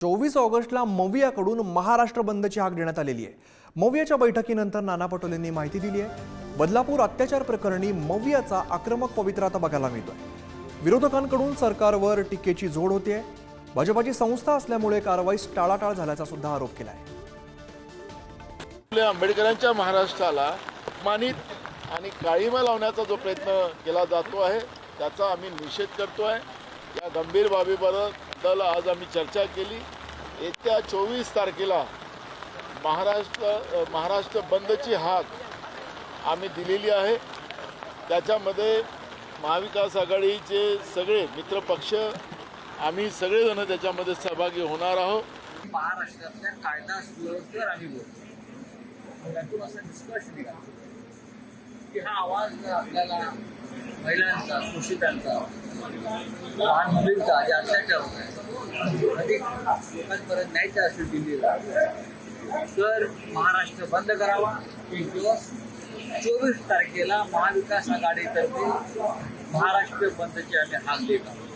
चोवीस ऑगस्टला मवियाकडून महाराष्ट्र बंदची हाक देण्यात आलेली आहे. मवियाच्या बैठकीनंतर नाना पटोलेंनी माहिती दिली आहे. बदलापूर अत्याचार प्रकरणी मवियाचा आक्रमक पवित्रा आता बघायला मिळतोय. विरोधकांकडून सरकारवर टीकेची जोड होते भाजपाची संस्था असल्यामुळे कारवाईस टाळाटाळ झाल्याचा सुद्धा आरोप केला आहे आंबेडकरांच्या महाराष्ट्राला मानित आणि काळीमा लावण्याचा जो प्रयत्न केला जातो आहे त्याचा आम्ही निषेध करतो आहे या गंभीर बाबीबद्दल आज आम्ही चर्चा केली. येत्या चोवीस तारखेला महाराष्ट्र महाराष्ट्र बंदची हाक आम्ही दिलेली आहे. त्याच्यामध्ये महाविकास आघाडीचे सगळे मित्रपक्ष आम्ही सगळेजण त्याच्यामध्ये सहभागी होणार आहोत. महाराष्ट्रातल्या कायदा सुव्यवस्थेवर आम्ही बोलतो. त्यातून असं निष्कर्ष निघाला की हा आवाज आपल्याला महिलांचा शोषितांचा लहान मुलींचा जे अत्याचार होत आहे. अधिक लोकांपर्यंत न्यायचा असेल दिल्लीला तर महाराष्ट्र बंद करावा. एक दिवस. चोवीस तारखेला महाविकास आघाडीतर्फे महाराष्ट्र बंदची आम्ही हाक देत आहोत.